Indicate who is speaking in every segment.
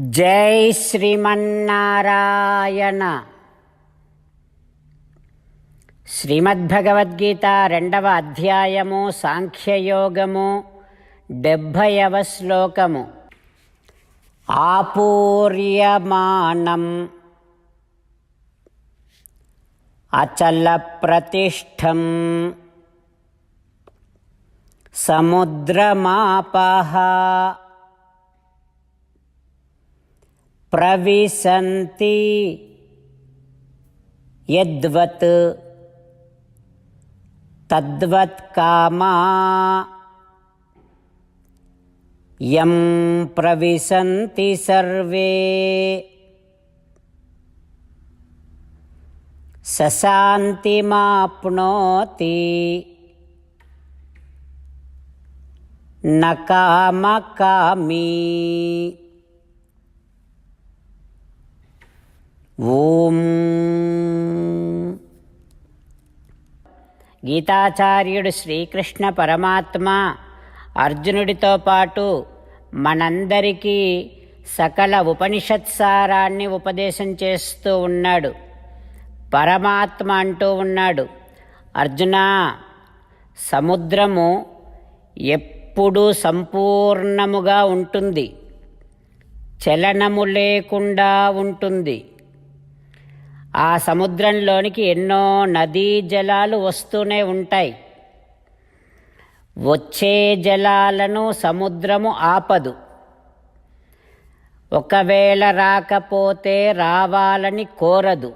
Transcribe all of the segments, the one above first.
Speaker 1: జై శ్రీమన్నారాయణ. శ్రీమద్భగవద్గీత రెండవ అధ్యాయము సాంఖ్యయోగము డెబ్భైవ శ్లోకము. ఆపూర్యమానం. అచల ప్రతిష్టం. సముద్రమాపహ. प्रविशन्ति। यद्वत् तद्वत् कामा यं प्रविशन्ति सर्वे। सशान्तिमाप्नोति। न कामकामी। ఓం. గీతాచార్యుడు శ్రీకృష్ణ పరమాత్మ అర్జునుడితో పాటు మనందరికీ సకల ఉపనిషత్సారాన్ని ఉపదేశం చేస్తూ ఉన్నాడు. పరమాత్మ అంటూ ఉన్నాడు. అర్జున సముద్రము ఎప్పుడూ సంపూర్ణముగా ఉంటుంది. చలనము లేకుండా ఉంటుంది. ఆ సముద్రంలోనికి ఎన్నో నదీ జలాలు వస్తూనే ఉంటాయి. వచ్చే జలాలను సముద్రము ఆపదు. ఒకవేళ రాకపోతే రావాలని కోరదు.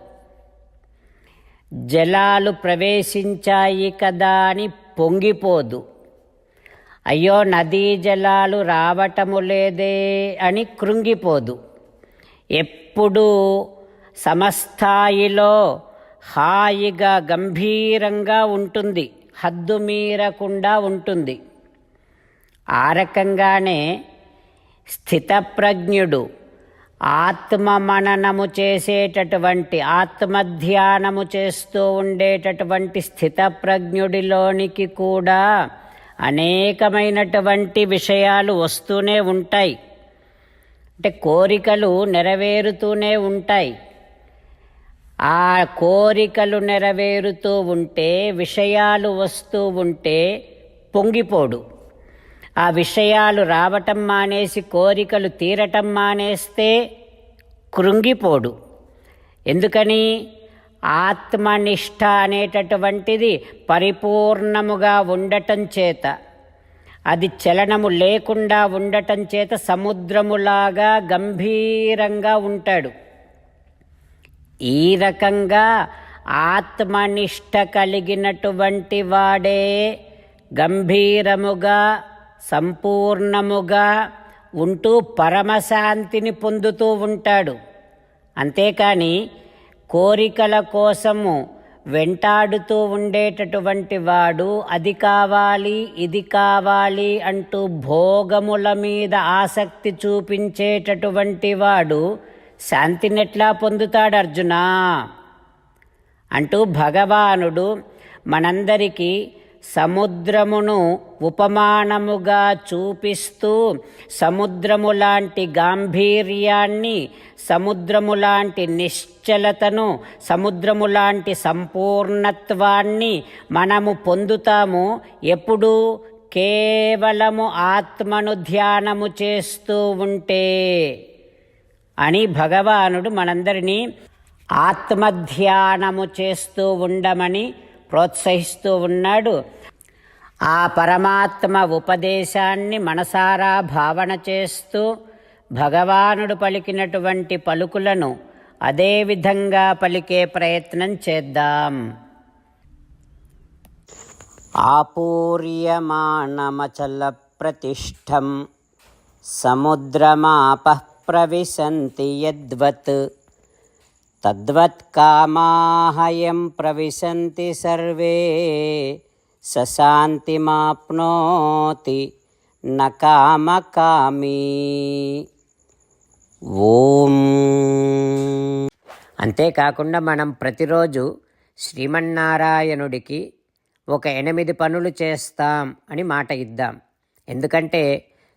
Speaker 1: జలాలు ప్రవేశించాయి కదా అని పొంగిపోదు. అయ్యో నదీ జలాలు రావటము లేదే అని కృంగిపోదు. ఎప్పుడూ సమస్థాయిలో హాయిగా గంభీరంగా ఉంటుంది. హద్దు మీరకుండా ఉంటుంది. ఆ రకంగానే స్థితప్రజ్ఞుడు ఆత్మమననము చేసేటటువంటి ఆత్మధ్యానము చేస్తూ ఉండేటటువంటి స్థితప్రజ్ఞుడిలోనికి కూడా అనేకమైనటువంటి విషయాలు వస్తూనే ఉంటాయి. అంటే కోరికలు నెరవేరుతూనే ఉంటాయి. ఆ కోరికలు నెరవేరుతూ ఉంటే విషయాలు వస్తూ ఉంటే పొంగిపోడు. ఆ విషయాలు రావటం మానేసి కోరికలు తీరటం మానేస్తే కృంగిపోడు. ఎందుకని? ఆత్మనిష్ట అనేటటువంటిది పరిపూర్ణముగా ఉండటం చేత. అది చలనము లేకుండా ఉండటం చేత సముద్రములాగా గంభీరంగా ఉంటాడు. ఈ రకంగా ఆత్మనిష్ట కలిగినటువంటి వాడే గంభీరముగా సంపూర్ణముగా ఉంటూ పరమశాంతిని పొందుతూ ఉంటాడు. అంతేకాని కోరికల కోసము వెంటాడుతూ ఉండేటటువంటి వాడు అది కావాలి ఇది కావాలి అంటూ భోగముల మీద ఆసక్తి చూపించేటటువంటి వాడు శాంతినెట్లా పొందుతాడు అర్జున? అంటూ భగవానుడు మనందరికీ సముద్రమును ఉపమానముగా చూపిస్తూ సముద్రము లాంటి గాంభీర్యాన్ని సముద్రము లాంటి నిశ్చలతను సముద్రము లాంటి సంపూర్ణత్వాన్ని మనము పొందుతాము ఎప్పుడు. కేవలము ఆత్మను ధ్యానము చేస్తూ ఉంటే అని భగవానుడు మనందరినీ ఆత్మధ్యానము చేస్తూ ఉండమని ప్రోత్సహిస్తూ ఉన్నాడు. ఆ పరమాత్మ ఉపదేశాన్ని మనసారా భావన చేస్తూ భగవానుడు పలికినటువంటి పలుకులను అదేవిధంగా పలికే ప్రయత్నం చేద్దాం. ఆపూర్యమాణమచల ప్రతిష్టం సముద్రమాప ప్రవిశంతి యద్వత్. తద్వత్కామాహయం ప్రవిశంతి సర్వే. సశాంతిమాప్నోతి నకామకామీ ఓం. అంతేకాకుండా మనం ప్రతిరోజు శ్రీమన్నారాయణుడికి ఒక ఎనిమిది పనులు చేస్తాం అని మాట ఇద్దాం. ఎందుకంటే